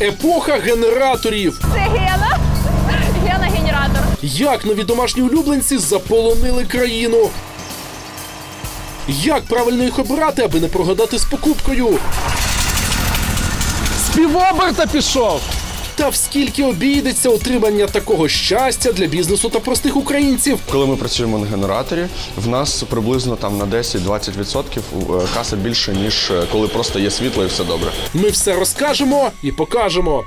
Епоха генераторів. Це Гена. Гена генератор. Як нові домашні улюбленці заполонили країну. Як правильно їх обирати, аби не прогадати з покупкою? Співоберта пішов. Та в скільки обійдеться отримання такого щастя для бізнесу та простих українців? Коли ми працюємо на генераторі, в нас приблизно там на 10-20% е, каса більше, ніж е, коли просто є світло і все добре. Ми все розкажемо і покажемо.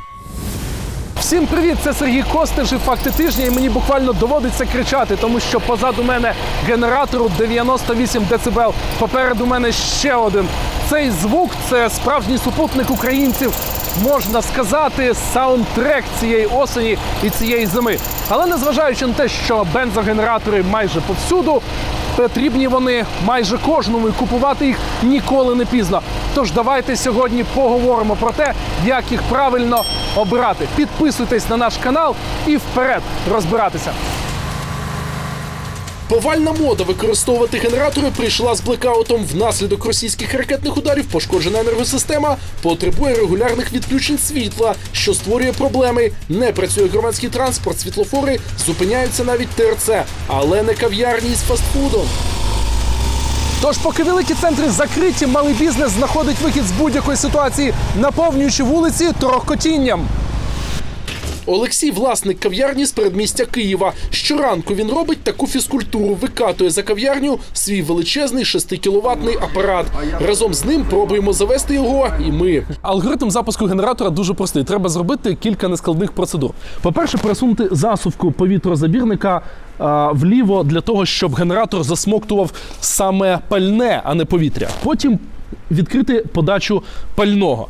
Всім привіт! Це Сергій Костиш і факти тижня. І мені буквально доводиться кричати, тому що позаду мене генератору 98 дБ. Попереду мене ще один. Цей звук це справжній супутник українців. Можна сказати, саундтрек цієї осені і цієї зими. Але незважаючи на те, що бензогенератори майже повсюду, потрібні вони майже кожному і купувати їх ніколи не пізно. Тож давайте сьогодні поговоримо про те, як їх правильно обирати. Підписуйтесь на наш канал і вперед розбиратися. Повальна мода використовувати генератори прийшла з блекаутом. Внаслідок російських ракетних ударів пошкоджена енергосистема потребує регулярних відключень світла, що створює проблеми. Не працює громадський транспорт, світлофори зупиняються навіть ТРЦ, але не кав'ярні з фастфудом. Тож, поки великі центри закриті, малий бізнес знаходить вихід з будь-якої ситуації, наповнюючи вулиці торохкотінням. Олексій, власник кав'ярні з передмістя Києва. Щоранку він робить таку фізкультуру, викатує за кав'ярню свій величезний 6-кіловатний апарат. Разом з ним пробуємо завести його, і ми. Алгоритм запуску генератора дуже простий. Треба зробити кілька нескладних процедур. По-перше, пересунути засувку повітрозабірника вліво для того, щоб генератор засмоктував саме пальне, а не повітря. Потім відкрити подачу пального.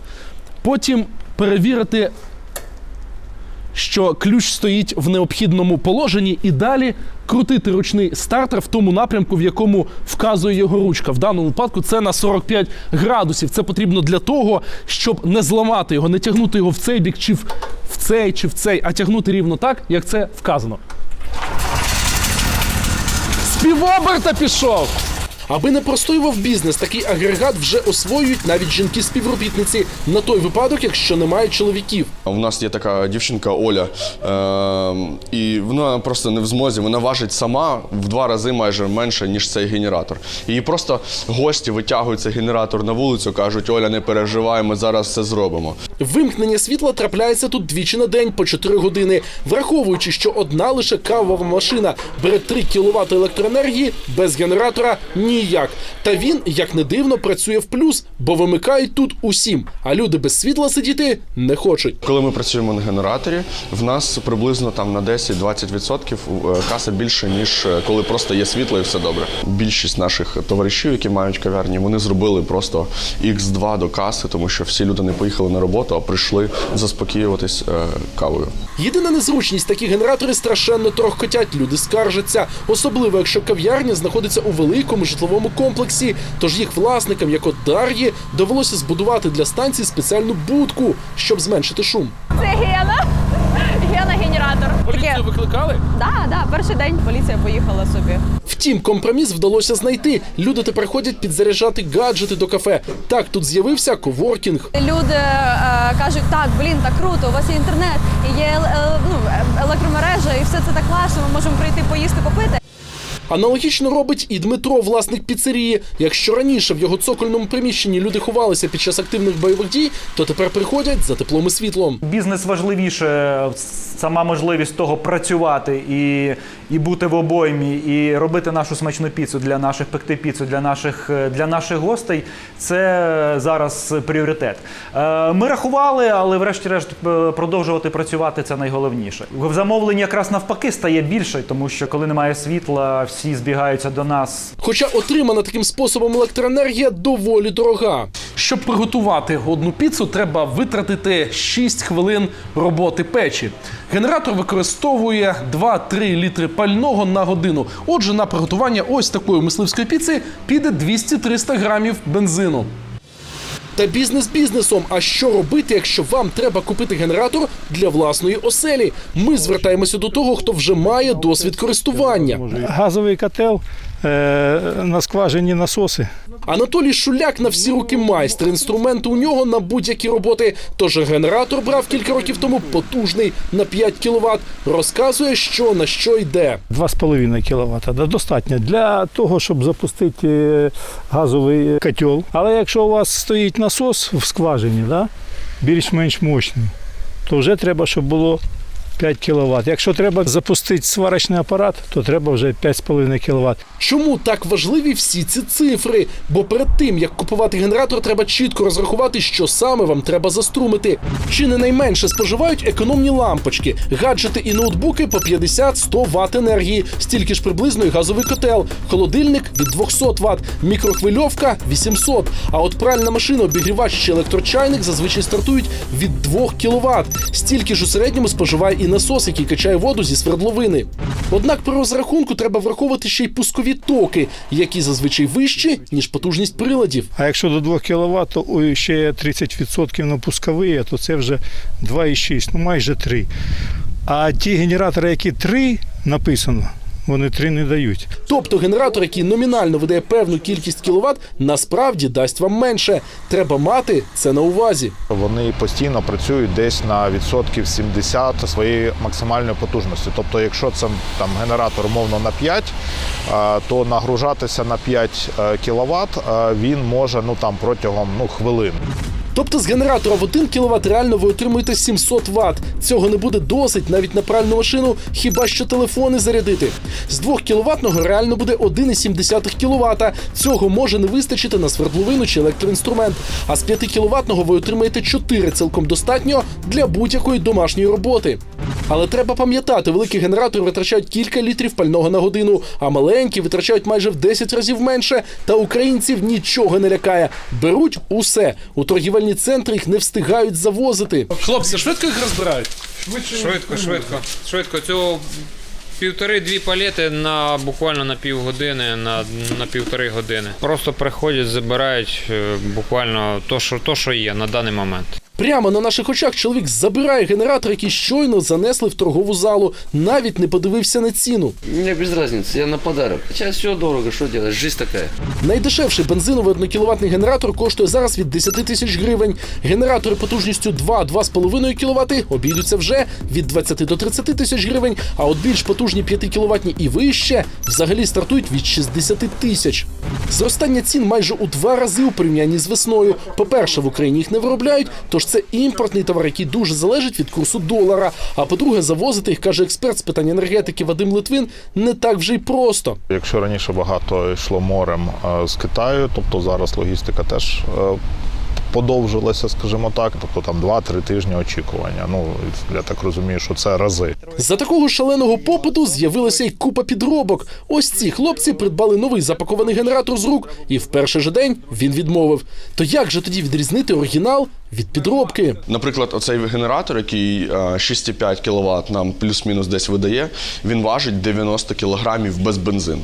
Потім перевірити що ключ стоїть в необхідному положенні, і далі крутити ручний стартер в тому напрямку, в якому вказує його ручка. В даному випадку це на 45 градусів. Це потрібно для того, щоб не зламати його, не тягнути його в цей бік, чи в цей, чи в цей, а тягнути рівно так, як це вказано. З півоберта пішов! Аби не простоював бізнес, такий агрегат вже освоюють навіть жінки-співробітниці на той випадок, якщо немає чоловіків. У нас є така дівчинка Оля, е- і вона просто не в змозі. Вона важить сама в два рази майже менше, ніж цей генератор. Її просто гості витягують цей генератор на вулицю, кажуть: Оля, не переживай, ми зараз все зробимо. Вимкнення світла трапляється тут двічі на день по 4 години. Враховуючи, що одна лише кавова машина бере 3 кВт електроенергії, без генератора ніяк. Та він, як не дивно, працює в плюс, бо вимикають тут усім. А люди без світла сидіти не хочуть. Коли ми працюємо на генераторі, в нас приблизно там на 10-20% е, каса більше, ніж е, коли просто є світло і все добре. Більшість наших товаришів, які мають кав'ярні, вони зробили просто X2 до каси, тому що всі люди не поїхали на роботу, а прийшли заспокоюватись е, кавою. Єдина незручність такі генератори страшенно торохкотять. Люди скаржаться, особливо якщо кав'ярня знаходиться у великому житловому комплексі. Тож їх власникам, як от Дар'ї, довелося збудувати для станції спеціальну будку, щоб зменшити шум. Це Гена. Гена генератор. Таке- викликали? Да, да, перший день поліція поїхала собі. Втім, компроміс вдалося знайти. Люди тепер ходять підзаряджати гаджети до кафе. Так тут з'явився коворкінг. Люди е, кажуть, так, блін, так круто, у вас є інтернет, і є е, ну, е, електромережа, і все це так класно, ми можемо прийти поїсти, попити. Аналогічно робить і Дмитро, власник піцерії. Якщо раніше в його цокольному приміщенні люди ховалися під час активних бойових дій, то тепер приходять за теплом і світлом. Бізнес важливіше, сама можливість того працювати і, і бути в обоймі, і робити нашу смачну піцу для наших пекти піцу для наших, для наших гостей. Це зараз пріоритет. Е, Ми рахували, але врешті-решт е, продовжувати працювати це найголовніше. В замовленні якраз навпаки стає більше, тому що коли немає світла, всі збігаються до нас. Хоча отримана таким способом електроенергія доволі дорога. Щоб приготувати одну піцу, треба витратити 6 хвилин роботи печі. Генератор використовує 2-3 літри пального на годину. Отже, на приготування ось такої мисливської піци піде 200-300 грамів бензину. Та бізнес бізнесом. А що робити, якщо вам треба купити генератор для власної оселі? Ми звертаємося до того, хто вже має досвід користування. газовий котел на скважині насоси. Анатолій Шуляк на всі руки майстер. Інструменти у нього на будь-які роботи. Тож генератор брав кілька років тому потужний на 5 кВт. Розказує, що на що йде. 2,5 кВт. Да, достатньо для того, щоб запустити е, газовий котел. Але якщо у вас стоїть насос в скважині, да, більш-менш мощний, то вже треба, щоб було 5 кВт. Якщо треба запустити сварочний апарат, то треба вже 5,5 кВт. Чому так важливі всі ці цифри? Бо перед тим як купувати генератор, треба чітко розрахувати, що саме вам треба заструмити. Чи не найменше споживають економні лампочки, гаджети і ноутбуки по 50-100 Вт енергії, стільки ж приблизно і газовий котел, холодильник від 200 Вт, мікрохвильовка 800. А от пральна машина, обігрівач чи електрочайник зазвичай стартують від 2 кВт. Стільки ж у середньому споживає і насос, який качає воду зі свердловини. Однак при розрахунку треба враховувати ще й пускові токи, які зазвичай вищі, ніж потужність приладів. А якщо до 2 кВт, то ще 30% на пускові, то це вже 2,6, ну майже 3. А ті генератори, які 3 написано, вони 3 не дають. Тобто генератор, який номінально видає певну кількість кіловат, насправді дасть вам менше. Треба мати це на увазі. Вони постійно працюють десь на відсотків 70 своєї максимальної потужності. Тобто, якщо це там генератор умовно на 5, е, то нагружатися на 5 кВт він може ну там протягом ну хвилин. Тобто з генератора в 1 кВт реально ви отримуєте 700 Вт. Цього не буде досить навіть на пральну машину, хіба що телефони зарядити. З 2 кВт реально буде 1,7 кВт. Цього може не вистачити на свердловину чи електроінструмент. А з 5 кВт ви отримаєте 4 цілком достатньо для будь-якої домашньої роботи. Але треба пам'ятати, великі генератори витрачають кілька літрів пального на годину, а маленькі витрачають майже в 10 разів менше. Та українців нічого не лякає. Беруть усе. У торгівельні центри їх не встигають завозити. Хлопці, швидко їх розбирають. Швидко, швидко. Швидко. Цього півтори-дві палети на буквально на півгодини, на, на півтори години. Просто приходять, забирають е, буквально то, що, то, що є на даний момент. Прямо на наших очах чоловік забирає генератор, який щойно занесли в торгову залу. Навіть не подивився на ціну. Мне без разницы, я на подарок. Сейчас все дорого, что делать, жизнь такая. Найдешевший бензиновий 1 генератор коштує зараз від 10 тисяч гривень. Генератори потужністю 2-2,5 кВт обійдуться вже від 20 до 30 тисяч гривень, а от більш потужні 5 кВт і вище взагалі стартують від 60 тисяч. Зростання цін майже у два рази у порівнянні з весною. По-перше, в Україні їх не виробляють, тож це імпортний товар, який дуже залежить від курсу долара. А по-друге, завозити їх, каже експерт з питань енергетики Вадим Литвин, не так вже й просто. Якщо раніше багато йшло морем е, з Китаю, тобто зараз логістика теж е, подовжилася, скажімо так. Тобто там 2-3 тижні очікування. Ну я так розумію, що це рази. За такого шаленого попиту з'явилася й купа підробок. Ось ці хлопці придбали новий запакований генератор з рук, і в перший же день він відмовив. То як же тоді відрізнити оригінал від підробки? Наприклад, оцей генератор, який е, 6,5 кВт нам плюс-мінус десь видає, він важить 90 кг без бензину.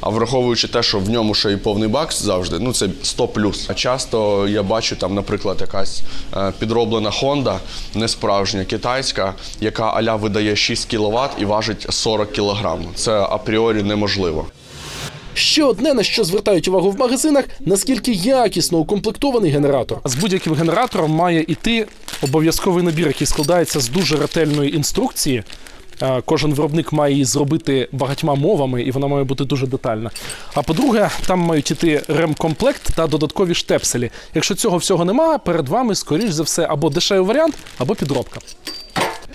А враховуючи те, що в ньому ще й повний бак завжди, ну це 100 плюс. А часто я бачу там, наприклад, якась е, підроблена Honda, несправжня китайська, яка аля видає 6 кВт і важить 40 кг. Це апріорі неможливо. Ще одне, на що звертають увагу в магазинах, наскільки якісно укомплектований генератор. З будь-яким генератором має йти обов'язковий набір, який складається з дуже ретельної інструкції. Е, Кожен виробник має її зробити багатьма мовами, і вона має бути дуже детальна. А по-друге, там мають іти ремкомплект та додаткові штепселі. Якщо цього всього немає, перед вами, скоріш за все, або дешевий варіант, або підробка.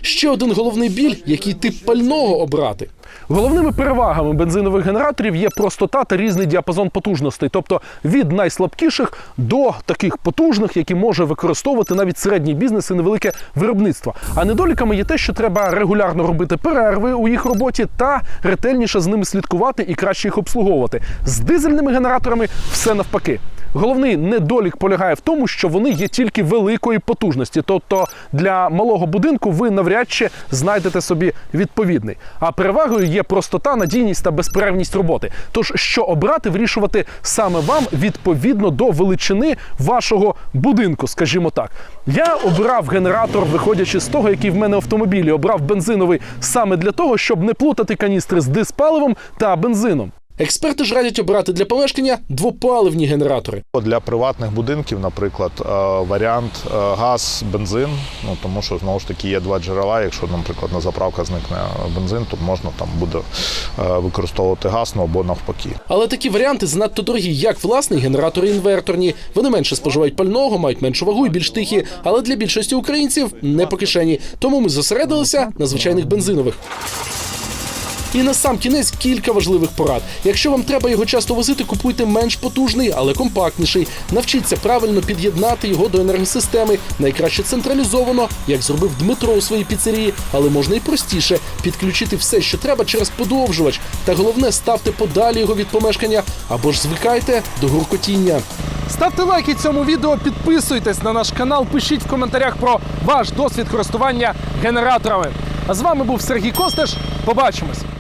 Ще один головний біль, який тип пального обрати. Головними перевагами бензинових генераторів є простота та різний діапазон потужностей, тобто від найслабкіших до таких потужних, які може використовувати навіть середній бізнес і невелике виробництво. А недоліками є те, що треба регулярно робити перерви у їх роботі та ретельніше з ними слідкувати і краще їх обслуговувати. З дизельними генераторами все навпаки. Головний недолік полягає в тому, що вони є тільки великої потужності. Тобто для малого будинку ви навряд чи знайдете собі відповідний. А перевагою є простота, надійність та безперервність роботи. Тож, що обрати, вирішувати саме вам відповідно до величини вашого будинку, скажімо так. Я обирав генератор, виходячи з того, який в мене автомобілі, обрав бензиновий саме для того, щоб не плутати каністри з диспаливом та бензином. Експерти ж радять обирати для помешкання двопаливні генератори. Для приватних будинків, наприклад, е, варіант е, газ, бензин. Ну тому що знову ж таки є два джерела. Якщо, наприклад, на заправках зникне бензин, то можна там буде е, використовувати газ, ну або навпаки. Але такі варіанти занадто дорогі, як власний генератори інверторні. Вони менше споживають пального, мають меншу вагу і більш тихі. Але для більшості українців не по кишені. Тому ми зосередилися на звичайних бензинових. І на сам кінець кілька важливих порад. Якщо вам треба його часто возити, купуйте менш потужний, але компактніший. Навчіться правильно під'єднати його до енергосистеми. Найкраще централізовано, як зробив Дмитро у своїй піцерії, але можна і простіше підключити все, що треба через подовжувач. Та головне, ставте подалі його від помешкання або ж звикайте до гуркотіння. Ставте лайки цьому відео, підписуйтесь на наш канал, пишіть в коментарях про ваш досвід користування генераторами. А з вами був Сергій Костеш. Побачимось!